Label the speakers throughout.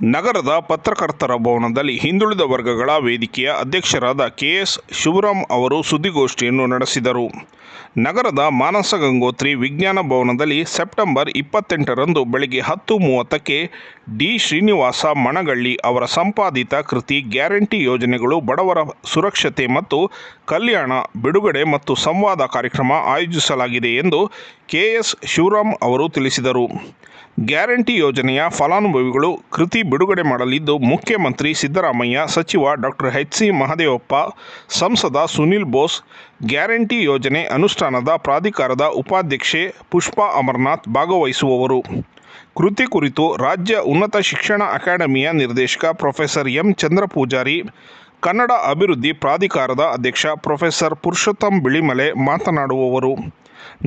Speaker 1: ನಗರದ ಪತ್ರಕರ್ತರ ಭವನದಲ್ಲಿ ಹಿಂದುಳಿದ ವರ್ಗಗಳ ವೇದಿಕೆಯ ಅಧ್ಯಕ್ಷರಾದ ಕೆಎಸ್ ಶಿವರಾಮ್ ಅವರು ಸುದ್ದಿಗೋಷ್ಠಿಯನ್ನು ನಡೆಸಿದರು. ನಗರದ ಮಾನಸ ಗಂಗೋತ್ರಿ ವಿಜ್ಞಾನ ಭವನದಲ್ಲಿ ಸೆಪ್ಟೆಂಬರ್ ಇಪ್ಪತ್ತೆಂಟರಂದು ಬೆಳಗ್ಗೆ ಹತ್ತು ಮೂವತ್ತಕ್ಕೆ ಡಿ. ಶ್ರೀನಿವಾಸ ಮಣಗಳ್ಳಿ ಅವರ ಸಂಪಾದಿತ ಕೃತಿ ಗ್ಯಾರಂಟಿ ಯೋಜನೆಗಳು ಬಡವರ ಸುರಕ್ಷತೆ ಮತ್ತು ಕಲ್ಯಾಣ, ಬಿಡುಗಡೆ ಮತ್ತು ಸಂವಾದ ಕಾರ್ಯಕ್ರಮ ಆಯೋಜಿಸಲಾಗಿದೆ ಎಂದು ಕೆಎಸ್ ಶಿವರಾಮ್ ಅವರು ತಿಳಿಸಿದರು. ಗ್ಯಾರಂಟಿ ಯೋಜನೆಯ ಫಲಾನುಭವಿಗಳು ಕೃತಿ ಬಿಡುಗಡೆ ಮಾಡಲಿದ್ದು ಮುಖ್ಯಮಂತ್ರಿ ಸಿದ್ದರಾಮಯ್ಯ, ಸಚಿವ ಡಾಕ್ಟರ್ ಎಚ್. ಸಿ. ಮಹದೇವಪ್ಪ, ಸಂಸದ ಸುನಿಲ್ ಬೋಸ್, ಗ್ಯಾರಂಟಿ ಯೋಜನೆ ಅನುಷ್ಠಾನದ ಪ್ರಾಧಿಕಾರದ ಉಪಾಧ್ಯಕ್ಷೆ ಪುಷ್ಪಾ ಅಮರನಾಥ್ ಭಾಗವಹಿಸುವವರು. ಕೃತಿ ಕುರಿತು ರಾಜ್ಯ ಉನ್ನತ ಶಿಕ್ಷಣ ಅಕಾಡೆಮಿಯ ನಿರ್ದೇಶಕ ಪ್ರೊಫೆಸರ್ ಎಂ. ಚಂದ್ರಪೂಜಾರಿ, ಕನ್ನಡ ಅಭಿವೃದ್ಧಿ ಪ್ರಾಧಿಕಾರದ ಅಧ್ಯಕ್ಷ ಪ್ರೊಫೆಸರ್ ಪುರುಷೋತ್ತಮ್ ಬಿಳಿಮಲೆ ಮಾತನಾಡುವವರು.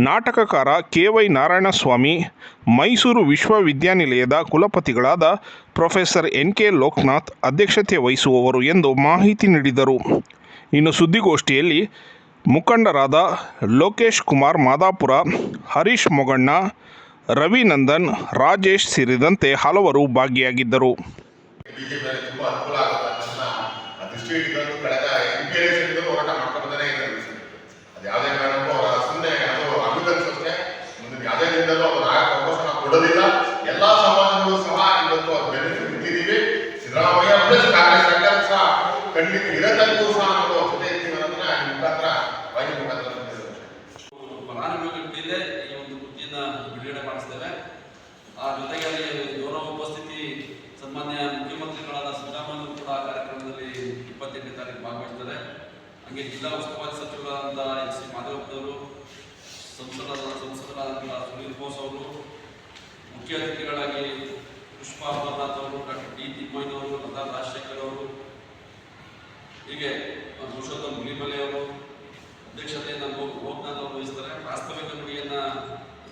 Speaker 1: ನಾಟಕಕಾರ ಕೆ ವೈ ನಾರಾಯಣಸ್ವಾಮಿ, ಮೈಸೂರು ವಿಶ್ವವಿದ್ಯಾನಿಲಯದ ಕುಲಪತಿಗಳಾದ ಪ್ರೊಫೆಸರ್ ಎನ್ ಕೆ ಲೋಕನಾಥ್ ಅಧ್ಯಕ್ಷತೆ ವಹಿಸುವವರು ಎಂದು ಮಾಹಿತಿ ನೀಡಿದರು. ಇನ್ನು ಸುದ್ದಿಗೋಷ್ಠಿಯಲ್ಲಿ ಮುಖಂಡರಾದ ಲೋಕೇಶ್ ಕುಮಾರ್ ಮಾದಾಪುರ, ಹರೀಶ್ ಮೊಗಣ್ಣ ರವಿನಂದನ್ ರಾಜೇಶ್ ಸೇರಿದಂತೆ ಹಲವರು ಭಾಗಿಯಾಗಿದ್ದರು.
Speaker 2: ಯಾವುದೇ ಕಾರಣಕ್ಕೂ ಅವರ ಸುಮ್ಮನೆ ಅದು ಅಭಿವೃದ್ಧಿ ಮುಂದಿನ ಯಾವುದೇ ದಿನದಲ್ಲೂ ಅವ್ರು ನಾಯಕ ಅವಕಾಶ ಕೊಡೋದಿಲ್ಲ ಎಲ್ಲಾ ಸಮಾಜಗಳು ಸಹ ಇವತ್ತು ಅವ್ರ ಬೆನಿಫಿಟ್ ಇಟ್ಟಿದ್ದೀವಿ ಸಿದ್ದರಾಮಯ್ಯ ಪ್ಲಸ್ ಕಾಂಗ್ರೆಸ್ ಸರ್ಕಾರ ಸಹ ಖಂಡಿತ ಇರತಕ್ಕೂ ಸಹ ನಾವು ಅಷ್ಟೇ ಇರ್ತೀವಿ ಅನ್ನೋದನ್ನ ಮುಖಾಂತರ ವಾಹಿನಿ ಮುಖಾಂತರ.
Speaker 3: ಈ ಒಂದು ಕೃತಿಯನ್ನ ಬಿಡುಗಡೆ ಮಾಡಿಸ್ತೇವೆ ಆ ಜೊತೆಗೆ ಅಲ್ಲಿ ಗೌರವ ಉಪಸ್ಥಿತಿ, ಸನ್ಮಾನ್ಯ ಮುಖ್ಯಮಂತ್ರಿಗಳಾದ ಸಿದ್ದರಾಮಯ್ಯ ಕೂಡ ಆ ಕಾರ್ಯಕ್ರಮದಲ್ಲಿ ಇಪ್ಪತ್ತೆಂಟನೇ ತಾರೀಕು ಭಾಗವಹಿಸ್ತಾರೆ ಹಂಗೆ ಜಿಲ್ಲಾ ಉಸ್ತುವಾರಿ ಸಚಿವರಾದಂಥ ಎಸ್ ಸಿ ಮಾಧವಪ್ಪನವರು ಸಂಸದರಾದ ಸಂಸದರಾದಂಥ ಸುನೀಲ್ ಬೋಸ್ ಅವರು, ಮುಖ್ಯ ಅತಿಥಿಗಳಾಗಿ ಪುಷ್ಪಾ ಅಮರನಾಥ್ ಅವರು, ಡಾಕ್ಟರ್ ಡಿ ತಿಮ್ಮಯ್ಯನವರು ಲತಾ ಹೀಗೆ ಪುರುಷೋತ್ತಮ್ ಅವರು ಅಧ್ಯಕ್ಷತೆಯನ್ನು ಲೋಕನಾಥ್ ಅವರು ವಹಿಸ್ತಾರೆ ವಾಸ್ತವಿಕ ನುಡಿಯನ್ನ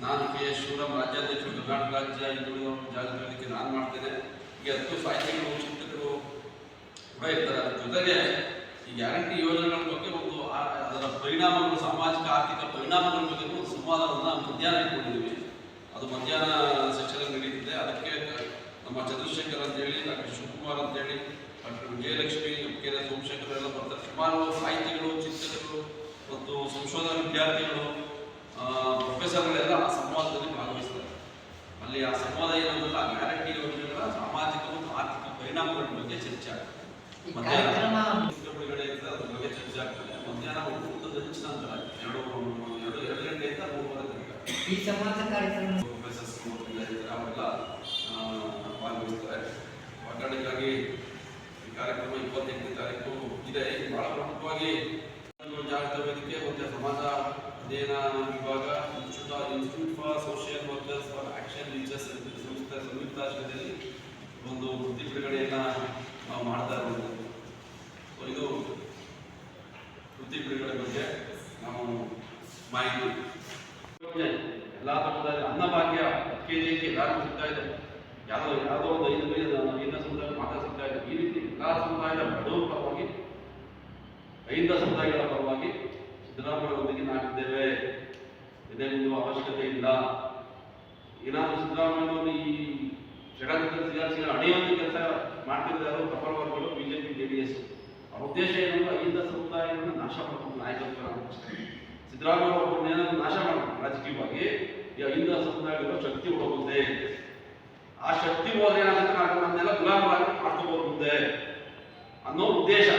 Speaker 3: ನಾನು ಕೆ ಎಸ್ ಶಿವರಾಮ್, ರಾಜ್ಯಾಧ್ಯಕ್ಷರು ಕರ್ನಾಟಕ ರಾಜ್ಯ ಹಿಂದುಳಿದ ಜಾಗೃತಿ ನಾನು ಮಾಡ್ತೇನೆ. ಈಗ ಹತ್ತು ಸಾಹಿತಿಗಳು ಚಿಂತಕರು ಕೂಡ ಇರ್ತಾರೆ. ಅದ್ರ ಜೊತೆಗೆ ಈ ಗ್ಯಾರಂಟಿ ಯೋಜನೆಗಳ ಬಗ್ಗೆ ಒಂದು ಅದರ ಪರಿಣಾಮಗಳು, ಸಾಮಾಜಿಕ, ಆರ್ಥಿಕ ಪರಿಣಾಮಗಳ ಬಗ್ಗೆ ಒಂದು ಸಂವಾದವನ್ನು ಮಧ್ಯಾಹ್ನ ಇಟ್ಕೊಂಡಿದ್ದೀವಿ ಅದು ಮಧ್ಯಾಹ್ನ ಸೆಕ್ಷನ್ ನಡೀತಿದೆ. ಅದಕ್ಕೆ ನಮ್ಮ ಚಂದ್ರಶೇಖರ್ ಅಂತೇಳಿ, ಡಾಕ್ಟರ್ ಶಿವಕುಮಾರ್ ಅಂತೇಳಿ doctor Vijayalakshmi K S Somashekhar ಎಲ್ಲ ಬರ್ತಾರೆ. ಸುಮಾರು ಸಾಹಿತಿಗಳು ಚಿಂತಕರು ಮತ್ತು ಸಂಶೋಧನಾ ವಿದ್ಯಾರ್ಥಿಗಳು ಆ, ಪ್ರೊಫೆಸರ್ಗಳೆಲ್ಲ ಆ ಸಂವಾದದಲ್ಲಿ ಭಾಗವಹಿಸ್ತಾರೆ. ಅಲ್ಲಿ ಆ ಸಂವಾದ ಏನಂದ್ರೆ ಆ ಗ್ಯಾರಂಟಿ ಯೋಜನೆಗಳ ಸಾಮಾಜಿಕ ಮತ್ತು ಆರ್ಥಿಕ ಪರಿಣಾಮಗಳ ಬಗ್ಗೆ ಚರ್ಚೆ ಆಗ್ತದೆ. ಮಧ್ಯಾಹ್ನ ಬಿಡುಗಡೆ ಅದ್ರ ಬಗ್ಗೆ ಚರ್ಚೆ ಆಗ್ತದೆ. ಮಧ್ಯಾಹ್ನ ಊಟದ ನಂತರ ಎರಡು ಎರಡು ಎರಡು ಗಂಟೆಯಿಂದ ಮೂರುವರೆ ತನಕ.
Speaker 4: ಈ ಸಂವಾದ ಕಾರ್ಯಕ್ರಮ
Speaker 3: ಪ್ರೊಫೆಸರ್ಸ್ ಅವೆಲ್ಲ ಆ, ಭಾಗವಹಿಸ್ತಾರೆ ಒಗ್ಗರಣೆಗಾಗಿ ಈ ಕಾರ್ಯಕ್ರಮ ಇಪ್ಪತ್ತೆಂಟನೇ ತಾರೀಕು ಇದೆ ಇದು ಬಹಳ ಪ್ರಮುಖವಾಗಿ ಒಂದು ಜಾಗೃತ ವೇದಿಕೆ ಮತ್ತು ಸಮಾಜ ವಿಭಾಗ institute for social workers for action research ಸಂಸ್ಥೆ ಸಂಯುಕ್ತಾಶ್ರಯದಲ್ಲಿ ಒಂದು ವೃತ್ತಿ ಬಿಡುಗಡೆಯನ್ನ ನಾವು ಮಾಡ್ತಾ ಇರೋದು ಸೊ ಇದು ವೃತ್ತಿ ಬಿಡುಗಡೆ ಬಗ್ಗೆ ನಾವು ಮಾಹಿತಿ. ಎಲ್ಲ ತರಹದ ಅನ್ನಭಾಗ್ಯ ಕೆ ಜಿಗೆ ಎಲ್ಲರಿಗೂ ಸಿಗ್ತಾ ಇದೆ. ಯಾವುದೋ ಯಾವುದೋ ಒಂದು ಐದು ಐದು ಐದನೇ ಸಮುದಾಯ ಮಾತ್ರ ಸಿಗ್ತಾ ಇದೆ. ಈ ರೀತಿ ಎಲ್ಲ ಸಮುದಾಯದ ಬಡವರ ಪರವಾಗಿ ಐದ ಸಮುದಾಯಗಳ ಪರವಾಗಿ ಸಿದ್ದರಾಮಯ್ಯವರೊಂದಿಗೆ ನಾವಿದ್ದೇವೆ. ಇದೇ ಇದೆಂದು ಅವಶ್ಯಕತೆ ಇಲ್ಲ. ಏನಾದರೂ ಸಿದ್ದರಾಮಯ್ಯನವರು ಈ ಜಗತ್ತಿನ ಸಿಯಾಸಿಗಳ ಅಣಿಯುವಂತ ಕೆಲಸ ಮಾಡ್ತಿದ್ದಾರೆ ಪ್ರಬಲ ವರ್ಗಗಳು ಬಿಜೆಪಿ ಜೆ ಡಿ ಎಸ್ ಅವ್ರ ಉದ್ದೇಶ ಏನಂದ್ರೆ ಐದ ಸಮುದಾಯವನ್ನು ನಾಶ ಮಾಡಬೇಕು, ನಾಯಕತ್ವ ಸಿದ್ದರಾಮಯ್ಯ ಒಬ್ಬರನ್ನ ಏನಾದ್ರು ನಾಶ ಮಾಡಬೇಕು, ರಾಜಕೀಯವಾಗಿ. ಈ ಸಮುದಾಯಗಳ ಶಕ್ತಿ ಹೋಗುತ್ತೆ ಆ ಶಕ್ತಿ ಹೋದ್ರೆ ಏನಾಗುತ್ತೆ? ನನ್ನೆಲ್ಲ ಗುಲಾಮರಾಗಿ ಮಾಡ್ಕೋಬಹುದು ಮುಂದೆ ಅನ್ನೋ ಉದ್ದೇಶ.